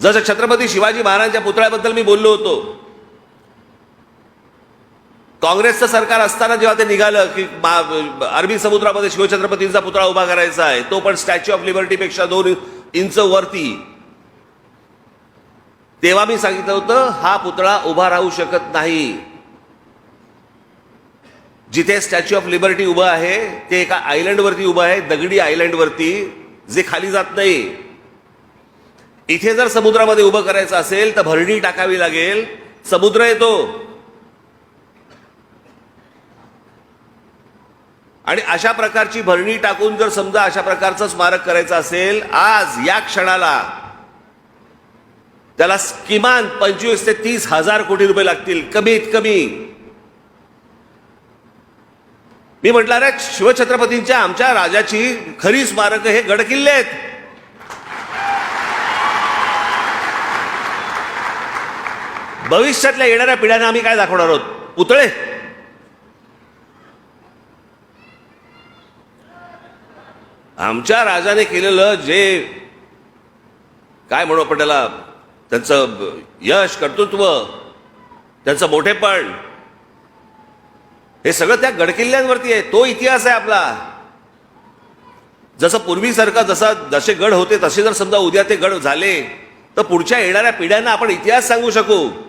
जसं छत्रपती शिवाजी महाराजांच्या पुतळ्याबद्दल मी बोललो होतो काँग्रेसचं सरकार असताना जेव्हा ते निघालं की अरबी समुद्रामध्ये शिवछत्रपतींचा पुतळा उभा करायचा आहे तो पण स्टॅच्यू ऑफ लिबर्टीपेक्षा दोन इंच वरती. तेव्हा मी सांगितलं होतं हा पुतळा उभा राहू शकत नाही. जिथे स्टॅच्यू ऑफ लिबर्टी उभं आहे ते एका आयलंडवरती उभं आहे दगडी आयलंडवरती जे खाली जात नाही. इथे जर समुद्रामध्ये उभं करायचं असेल तर भरणी टाकावी लागेल. समुद्र येतो आणि अशा प्रकारची भरणी टाकून जर समजा अशा प्रकारचं स्मारक करायचं असेल आज या क्षणाला त्याला किमान पंचवीस ते तीस हजार कोटी रुपये लागतील कमीत कमी. मी म्हटलं अरे शिवछत्रपतींच्या आमच्या राजाची खरी स्मारक हे गडकिल्ले आहेत. भविष्यातल्या येणाऱ्या पिढ्यांना आम्ही काय दाखवणार आहोत? पुतळे. आमच्या राजाने केलेलं जे काय म्हणू आपण त्याला? त्यांचं यश कर्तृत्व त्यांचं मोठेपण हे सगळं त्या गडकिल्ल्यांवरती आहे. तो इतिहास आहे आपला. जसं पूर्वीसारखा जसा जसे गड होते तसे जर समजा उद्या ते गड झाले तर पुढच्या येणाऱ्या पिढ्यांना आपण इतिहास सांगू शकू.